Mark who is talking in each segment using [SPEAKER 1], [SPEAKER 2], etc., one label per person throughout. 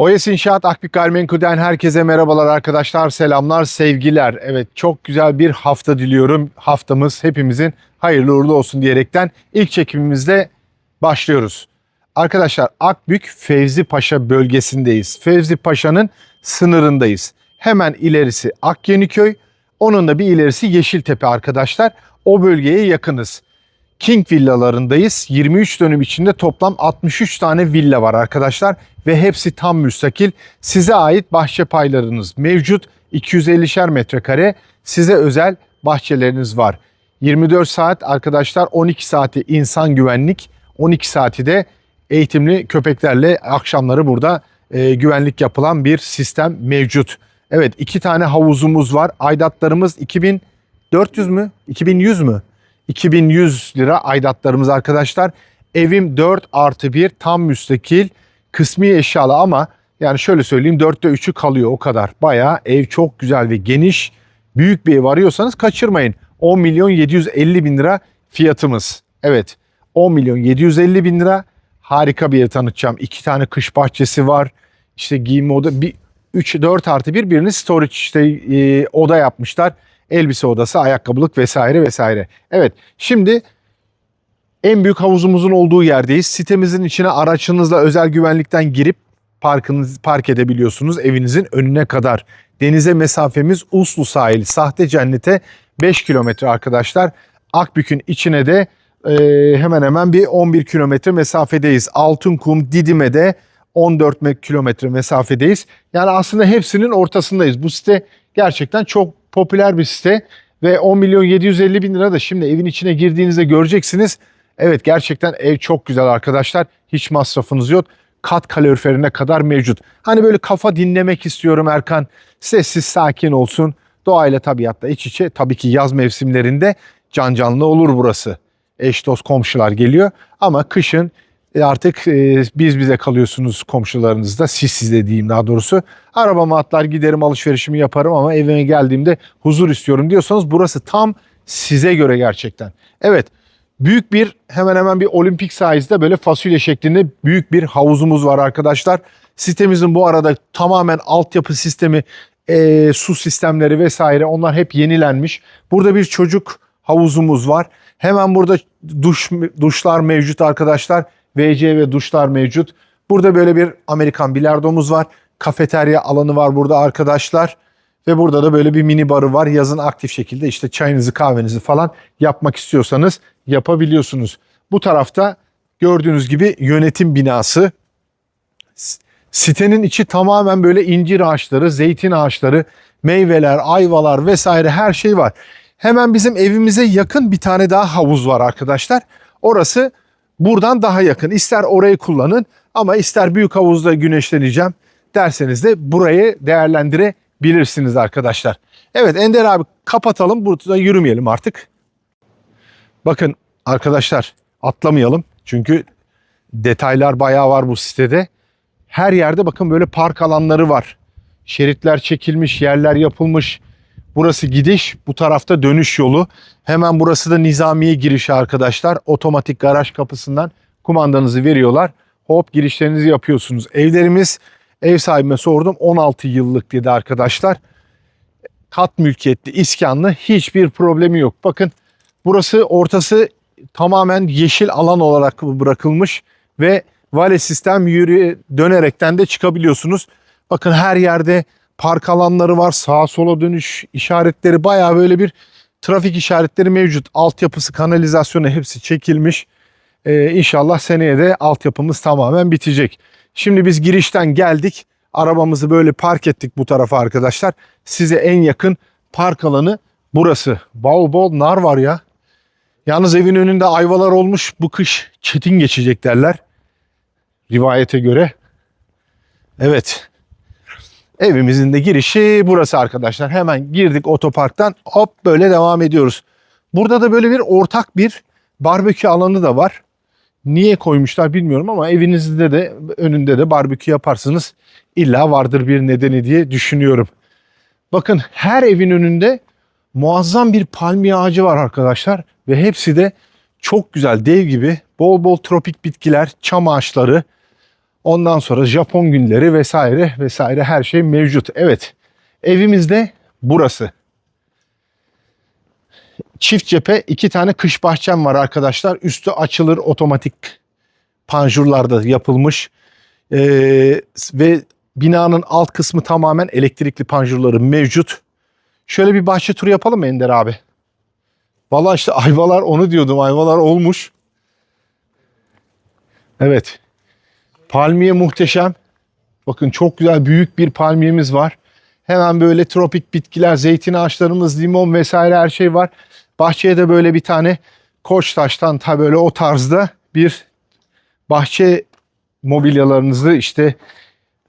[SPEAKER 1] Oyes İnşaat Akbik Gayrimenkul'den herkese merhabalar arkadaşlar, selamlar, sevgiler. Evet çok güzel bir hafta diliyorum. Haftamız hepimizin hayırlı uğurlu olsun diyerekten ilk çekimimizde başlıyoruz. Arkadaşlar Akbük Fevzi Paşa bölgesindeyiz. Fevzi Paşa'nın sınırındayız. Hemen ilerisi Akyeniköy, onun da bir ilerisi Yeşiltepe arkadaşlar. O bölgeye yakınız. King villalarındayız. 23 dönüm içinde toplam 63 tane villa var arkadaşlar ve hepsi tam müstakil. Size ait bahçe paylarınız mevcut. 250'şer metrekare size özel bahçeleriniz var. 24 saat arkadaşlar 12 saati insan güvenlik, 12 saati de eğitimli köpeklerle akşamları burada e, güvenlik yapılan bir sistem mevcut. Evet iki tane havuzumuz var. Aidatlarımız 2400 mü? 2100 mü? 2100 lira aidatlarımız arkadaşlar. Evim 4 artı 1 tam müstakil kısmi eşyalı ama yani şöyle söyleyeyim 4'te 3'ü kalıyor o kadar. Bayağı ev çok güzel ve geniş büyük bir ev arıyorsanız kaçırmayın. 10 milyon 750 bin lira fiyatımız. Evet 10 milyon 750 bin lira harika bir ev tanıtacağım. İki tane kış bahçesi var. İşte giyinme oda bir 3 4 artı 1 birini storage işte e, oda yapmışlar elbise odası, ayakkabılık vesaire vesaire. Evet şimdi en büyük havuzumuzun olduğu yerdeyiz. Sitemizin içine araçınızla özel güvenlikten girip parkınız park edebiliyorsunuz evinizin önüne kadar. Denize mesafemiz Uslu sahil, sahte cennete 5 kilometre arkadaşlar. Akbük'ün içine de e, hemen hemen bir 11 kilometre mesafedeyiz. Altınkum, Didim'e de 14 me- kilometre mesafedeyiz. Yani aslında hepsinin ortasındayız. Bu site gerçekten çok popüler bir site ve 10 milyon 750 bin lira da şimdi evin içine girdiğinizde göreceksiniz. Evet gerçekten ev çok güzel arkadaşlar. Hiç masrafınız yok. Kat kaloriferine kadar mevcut. Hani böyle kafa dinlemek istiyorum Erkan. Sessiz sakin olsun. Doğayla tabiatla iç içe. Tabii ki yaz mevsimlerinde can canlı olur burası. Eş dost komşular geliyor. Ama kışın e, artık e, biz bize kalıyorsunuz komşularınızda. Siz size diyeyim daha doğrusu. Arabama atlar giderim alışverişimi yaparım ama evime geldiğimde huzur istiyorum diyorsanız burası tam size göre gerçekten. Evet büyük bir hemen hemen bir olimpik size'da böyle fasulye şeklinde büyük bir havuzumuz var arkadaşlar. Sitemizin bu arada tamamen altyapı sistemi, e, su sistemleri vesaire onlar hep yenilenmiş. Burada bir çocuk havuzumuz var. Hemen burada duş duşlar mevcut arkadaşlar. WC ve duşlar mevcut. Burada böyle bir Amerikan bilardomuz var. Kafeterya alanı var burada arkadaşlar. Ve burada da böyle bir mini barı var. Yazın aktif şekilde işte çayınızı kahvenizi falan yapmak istiyorsanız yapabiliyorsunuz. Bu tarafta gördüğünüz gibi yönetim binası. Sitenin içi tamamen böyle incir ağaçları, zeytin ağaçları, meyveler, ayvalar vesaire her şey var. Hemen bizim evimize yakın bir tane daha havuz var arkadaşlar. Orası buradan daha yakın. İster orayı kullanın ama ister büyük havuzda güneşleneceğim derseniz de burayı değerlendirebilirsiniz arkadaşlar. Evet Ender abi kapatalım. Burada yürümeyelim artık. Bakın arkadaşlar atlamayalım. Çünkü detaylar bayağı var bu sitede. Her yerde bakın böyle park alanları var. Şeritler çekilmiş, yerler yapılmış. Burası gidiş, bu tarafta dönüş yolu. Hemen burası da nizamiye girişi arkadaşlar. Otomatik garaj kapısından kumandanızı veriyorlar. Hop girişlerinizi yapıyorsunuz. Evlerimiz ev sahibime sordum 16 yıllık dedi arkadaşlar. Kat mülkiyetli, iskanlı hiçbir problemi yok. Bakın burası ortası tamamen yeşil alan olarak bırakılmış ve vale sistem yürü dönerekten de çıkabiliyorsunuz. Bakın her yerde park alanları var. Sağa sola dönüş işaretleri bayağı böyle bir trafik işaretleri mevcut. Altyapısı, kanalizasyonu hepsi çekilmiş. Ee, inşallah seneye de altyapımız tamamen bitecek. Şimdi biz girişten geldik. Arabamızı böyle park ettik bu tarafa arkadaşlar. Size en yakın park alanı burası. Bol bol nar var ya. Yalnız evin önünde ayvalar olmuş. Bu kış çetin geçecek derler. Rivayete göre. Evet. Evimizin de girişi burası arkadaşlar. Hemen girdik otoparktan hop böyle devam ediyoruz. Burada da böyle bir ortak bir barbekü alanı da var. Niye koymuşlar bilmiyorum ama evinizde de önünde de barbekü yaparsınız. İlla vardır bir nedeni diye düşünüyorum. Bakın her evin önünde muazzam bir palmiye ağacı var arkadaşlar. Ve hepsi de çok güzel dev gibi bol bol tropik bitkiler, çam ağaçları. Ondan sonra Japon günleri vesaire vesaire her şey mevcut. Evet. Evimizde burası. Çift cephe iki tane kış bahçem var arkadaşlar. Üstü açılır otomatik panjurlarda yapılmış. Ee, ve binanın alt kısmı tamamen elektrikli panjurları mevcut. Şöyle bir bahçe turu yapalım mı Ender abi? Valla işte ayvalar onu diyordum. Ayvalar olmuş. Evet. Palmiye muhteşem. Bakın çok güzel büyük bir palmiyemiz var. Hemen böyle tropik bitkiler, zeytin ağaçlarımız, limon vesaire her şey var. Bahçeye de böyle bir tane koç taştan ta böyle o tarzda bir bahçe mobilyalarınızı işte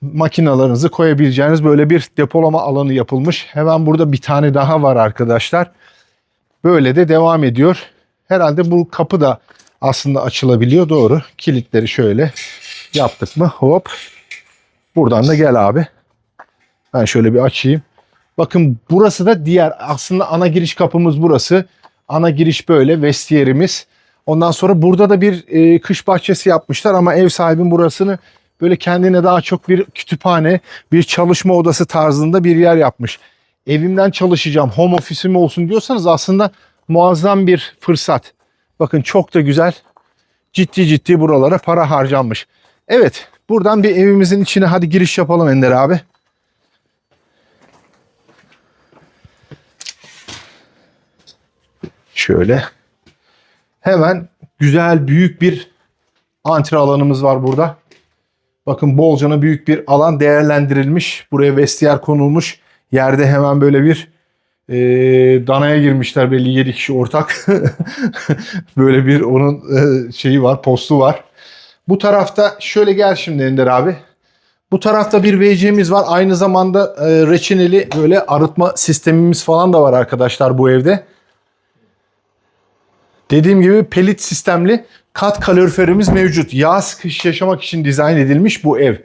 [SPEAKER 1] makinalarınızı koyabileceğiniz böyle bir depolama alanı yapılmış. Hemen burada bir tane daha var arkadaşlar. Böyle de devam ediyor. Herhalde bu kapı da aslında açılabiliyor. Doğru. Kilitleri şöyle yaptık mı hop. Buradan da gel abi. Ben şöyle bir açayım. Bakın burası da diğer aslında ana giriş kapımız burası. Ana giriş böyle vestiyerimiz. Ondan sonra burada da bir e, kış bahçesi yapmışlar ama ev sahibim burasını böyle kendine daha çok bir kütüphane, bir çalışma odası tarzında bir yer yapmış. Evimden çalışacağım, home office'im olsun diyorsanız aslında muazzam bir fırsat. Bakın çok da güzel, ciddi ciddi buralara para harcanmış. Evet, buradan bir evimizin içine hadi giriş yapalım Ender abi. Şöyle. Hemen güzel büyük bir antre alanımız var burada. Bakın bolcana büyük bir alan değerlendirilmiş. Buraya vestiyer konulmuş. Yerde hemen böyle bir e, danaya girmişler belli 7 kişi ortak. böyle bir onun e, şeyi var, postu var. Bu tarafta şöyle gel şimdi Ender abi. Bu tarafta bir WC'miz var. Aynı zamanda e, reçineli böyle arıtma sistemimiz falan da var arkadaşlar bu evde. Dediğim gibi pelit sistemli kat kaloriferimiz mevcut. Yaz kış yaşamak için dizayn edilmiş bu ev.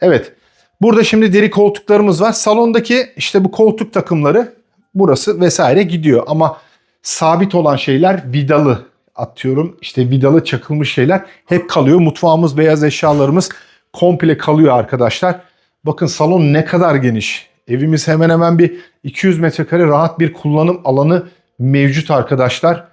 [SPEAKER 1] Evet. Burada şimdi deri koltuklarımız var. Salondaki işte bu koltuk takımları burası vesaire gidiyor. Ama sabit olan şeyler vidalı atıyorum. İşte vidalı çakılmış şeyler hep kalıyor. Mutfağımız, beyaz eşyalarımız komple kalıyor arkadaşlar. Bakın salon ne kadar geniş. Evimiz hemen hemen bir 200 metrekare rahat bir kullanım alanı mevcut arkadaşlar.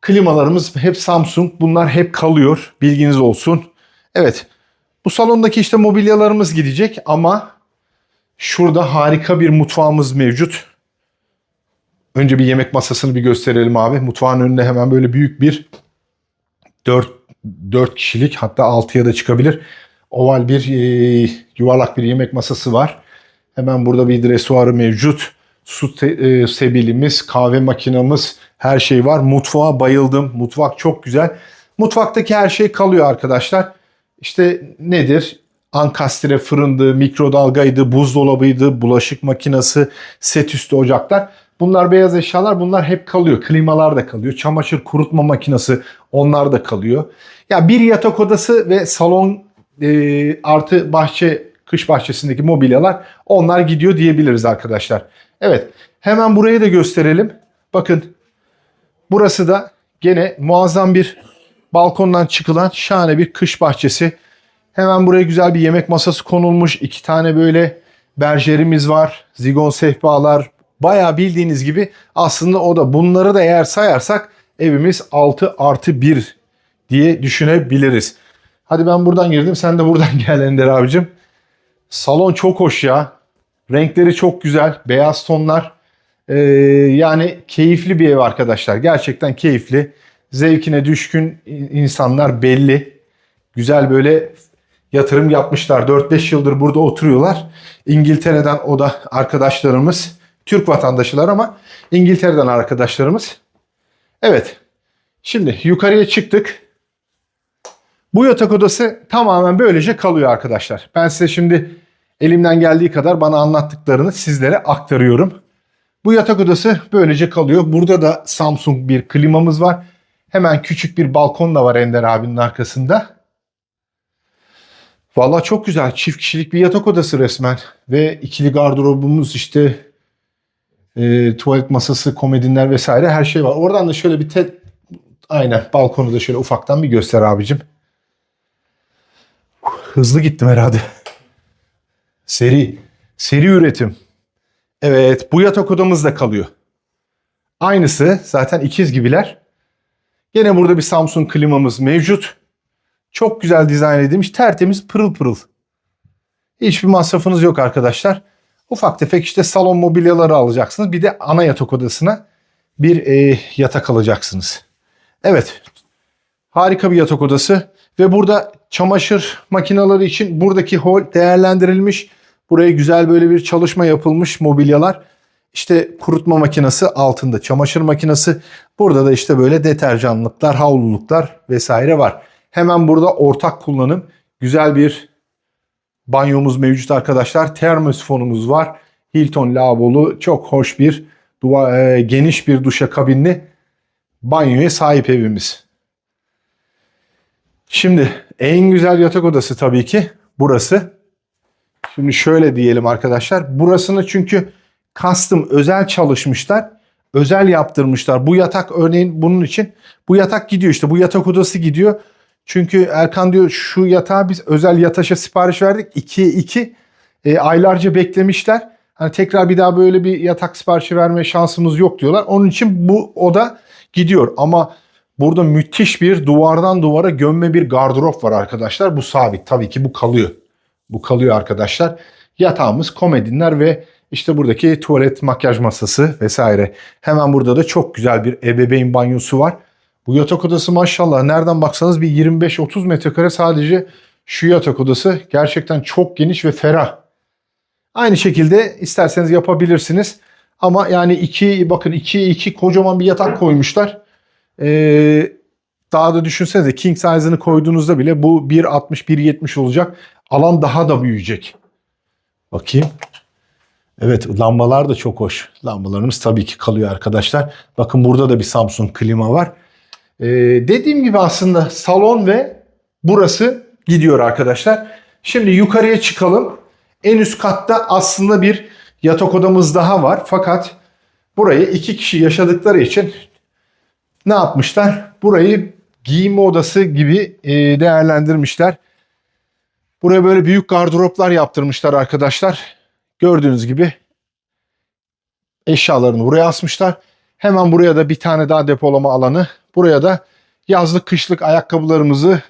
[SPEAKER 1] Klimalarımız hep Samsung. Bunlar hep kalıyor. Bilginiz olsun. Evet. Bu salondaki işte mobilyalarımız gidecek ama şurada harika bir mutfağımız mevcut. Önce bir yemek masasını bir gösterelim abi. Mutfağın önünde hemen böyle büyük bir 4 4 kişilik hatta 6'ya da çıkabilir. Oval bir e, yuvarlak bir yemek masası var. Hemen burada bir dresuarı mevcut. Su te, e, sebilimiz, kahve makinamız, her şey var. Mutfağa bayıldım. Mutfak çok güzel. Mutfaktaki her şey kalıyor arkadaşlar. İşte nedir? Ankastre fırındı, mikrodalgaydı, buzdolabıydı, bulaşık makinesi, set üstü ocaklar. Bunlar beyaz eşyalar. Bunlar hep kalıyor. Klimalar da kalıyor. Çamaşır kurutma makinesi onlar da kalıyor. Ya bir yatak odası ve salon e, artı bahçe kış bahçesindeki mobilyalar onlar gidiyor diyebiliriz arkadaşlar. Evet hemen burayı da gösterelim. Bakın burası da gene muazzam bir balkondan çıkılan şahane bir kış bahçesi. Hemen buraya güzel bir yemek masası konulmuş. İki tane böyle berjerimiz var. Zigon sehpalar. Bayağı bildiğiniz gibi aslında o da bunları da eğer sayarsak evimiz 6 artı 1 diye düşünebiliriz. Hadi ben buradan girdim. Sen de buradan gel Ender abicim. Salon çok hoş ya. Renkleri çok güzel. Beyaz tonlar. Ee, yani keyifli bir ev arkadaşlar. Gerçekten keyifli. Zevkine düşkün insanlar belli. Güzel böyle yatırım yapmışlar. 4-5 yıldır burada oturuyorlar. İngiltere'den o da arkadaşlarımız. Türk vatandaşılar ama İngiltere'den arkadaşlarımız. Evet. Şimdi yukarıya çıktık. Bu yatak odası tamamen böylece kalıyor arkadaşlar. Ben size şimdi elimden geldiği kadar bana anlattıklarını sizlere aktarıyorum. Bu yatak odası böylece kalıyor. Burada da Samsung bir klimamız var. Hemen küçük bir balkon da var Ender abinin arkasında. Valla çok güzel. Çift kişilik bir yatak odası resmen. Ve ikili gardırobumuz işte e, tuvalet masası, komodinler vesaire her şey var. Oradan da şöyle bir te aynen balkonu da şöyle ufaktan bir göster abicim. Hızlı gittim herhalde. Seri. Seri üretim. Evet bu yatak odamızda kalıyor. Aynısı zaten ikiz gibiler. Gene burada bir Samsung klimamız mevcut. Çok güzel dizayn edilmiş. Tertemiz pırıl pırıl. Hiçbir masrafınız yok arkadaşlar. Ufak tefek işte salon mobilyaları alacaksınız. Bir de ana yatak odasına bir e, yatak alacaksınız. Evet. Harika bir yatak odası. Ve burada çamaşır makineleri için buradaki hol değerlendirilmiş. Buraya güzel böyle bir çalışma yapılmış mobilyalar. İşte kurutma makinesi altında çamaşır makinesi. Burada da işte böyle deterjanlıklar, havluluklar vesaire var. Hemen burada ortak kullanım güzel bir banyomuz mevcut arkadaşlar. Termosfonumuz var. Hilton lavabolu çok hoş bir duva, e, geniş bir duşa kabinli banyoya sahip evimiz. Şimdi en güzel yatak odası tabii ki burası. Şimdi şöyle diyelim arkadaşlar. Burasını çünkü custom özel çalışmışlar. Özel yaptırmışlar. Bu yatak örneğin bunun için bu yatak gidiyor işte. Bu yatak odası gidiyor. Çünkü Erkan diyor şu yatağı biz özel yataşa sipariş verdik. 2'ye 2 e, aylarca beklemişler. Hani tekrar bir daha böyle bir yatak siparişi verme şansımız yok diyorlar. Onun için bu oda gidiyor. Ama burada müthiş bir duvardan duvara gömme bir gardırop var arkadaşlar. Bu sabit. Tabii ki bu kalıyor. Bu kalıyor arkadaşlar. Yatağımız, komedinler ve işte buradaki tuvalet makyaj masası vesaire. Hemen burada da çok güzel bir ebeveyn banyosu var. Bu yatak odası maşallah nereden baksanız bir 25-30 metrekare sadece şu yatak odası. Gerçekten çok geniş ve ferah. Aynı şekilde isterseniz yapabilirsiniz. Ama yani iki bakın iki iki kocaman bir yatak koymuşlar. Ee, daha da düşünsenize king size'ını koyduğunuzda bile bu 1.60 1.70 olacak. Alan daha da büyüyecek. Bakayım. Evet lambalar da çok hoş. Lambalarımız tabii ki kalıyor arkadaşlar. Bakın burada da bir Samsung klima var. Ee, dediğim gibi aslında salon ve burası gidiyor arkadaşlar. Şimdi yukarıya çıkalım. En üst katta aslında bir yatak odamız daha var. Fakat burayı iki kişi yaşadıkları için ne yapmışlar? Burayı giyinme odası gibi e, değerlendirmişler. Buraya böyle büyük gardıroplar yaptırmışlar arkadaşlar. Gördüğünüz gibi eşyalarını buraya asmışlar. Hemen buraya da bir tane daha depolama alanı. Buraya da yazlık kışlık ayakkabılarımızı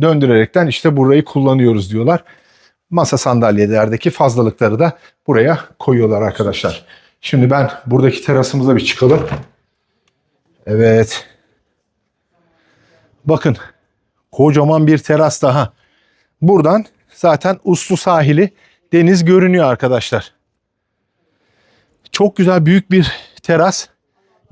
[SPEAKER 1] döndürerekten işte burayı kullanıyoruz diyorlar. Masa sandalyelerdeki fazlalıkları da buraya koyuyorlar arkadaşlar. Şimdi ben buradaki terasımıza bir çıkalım. Evet. Bakın kocaman bir teras daha. Buradan zaten Uslu sahili deniz görünüyor arkadaşlar. Çok güzel büyük bir teras.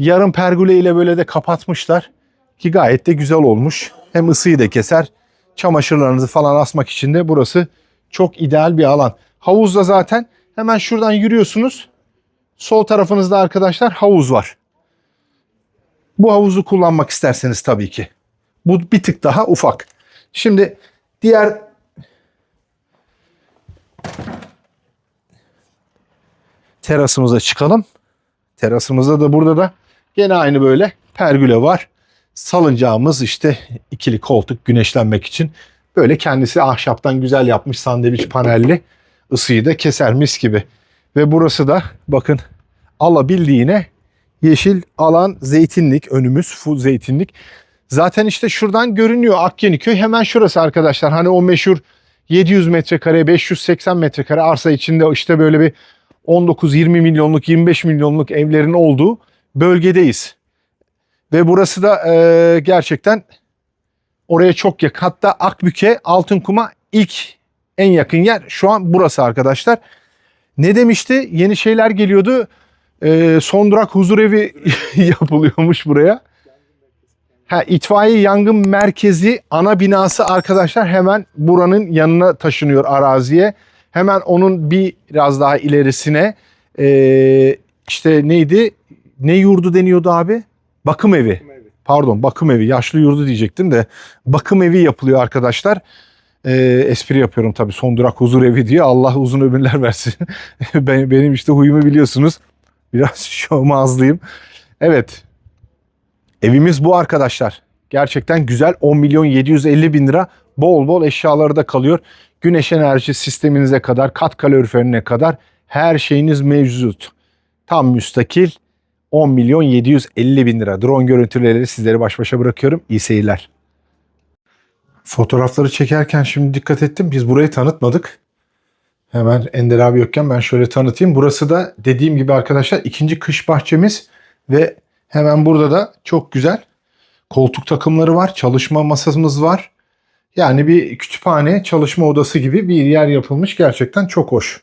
[SPEAKER 1] Yarım pergüle ile böyle de kapatmışlar. Ki gayet de güzel olmuş. Hem ısıyı da keser. Çamaşırlarınızı falan asmak için de burası çok ideal bir alan. Havuzda zaten hemen şuradan yürüyorsunuz. Sol tarafınızda arkadaşlar havuz var. Bu havuzu kullanmak isterseniz tabii ki. Bu bir tık daha ufak. Şimdi diğer terasımıza çıkalım. Terasımızda da burada da gene aynı böyle pergüle var. Salıncağımız işte ikili koltuk güneşlenmek için. Böyle kendisi ahşaptan güzel yapmış sandviç panelli. ısıyı da keser mis gibi. Ve burası da bakın alabildiğine yeşil alan zeytinlik önümüz full zeytinlik. Zaten işte şuradan görünüyor Akyeniköy hemen şurası arkadaşlar. Hani o meşhur 700 metrekare 580 metrekare arsa içinde işte böyle bir 19-20 milyonluk 25 milyonluk evlerin olduğu bölgedeyiz. Ve burası da e, gerçekten oraya çok yakın. Hatta Akbük'e Altınkum'a ilk en yakın yer şu an burası arkadaşlar. Ne demişti? Yeni şeyler geliyordu. E, son durak huzurevi yapılıyormuş buraya. Ha, itfaiye yangın merkezi ana binası arkadaşlar hemen buranın yanına taşınıyor araziye. Hemen onun biraz daha ilerisine e, işte neydi? Ne yurdu deniyordu abi? Bakım evi.
[SPEAKER 2] Bakım evi.
[SPEAKER 1] Pardon bakım evi. Yaşlı yurdu diyecektim de. Bakım evi yapılıyor arkadaşlar. E, espri yapıyorum tabii son durak huzur evi diye. Allah uzun ömürler versin. ben, benim işte huyumu biliyorsunuz. Biraz şomazlıyım. Evet. Evimiz bu arkadaşlar. Gerçekten güzel 10 milyon 750 bin lira bol bol eşyaları da kalıyor. Güneş enerji sisteminize kadar, kat kaloriferine kadar her şeyiniz mevcut. Tam müstakil 10 milyon 750 bin lira. Drone görüntüleri sizleri baş başa bırakıyorum. İyi seyirler. Fotoğrafları çekerken şimdi dikkat ettim. Biz burayı tanıtmadık. Hemen Ender abi yokken ben şöyle tanıtayım. Burası da dediğim gibi arkadaşlar ikinci kış bahçemiz ve hemen burada da çok güzel koltuk takımları var. Çalışma masamız var. Yani bir kütüphane, çalışma odası gibi bir yer yapılmış. Gerçekten çok hoş.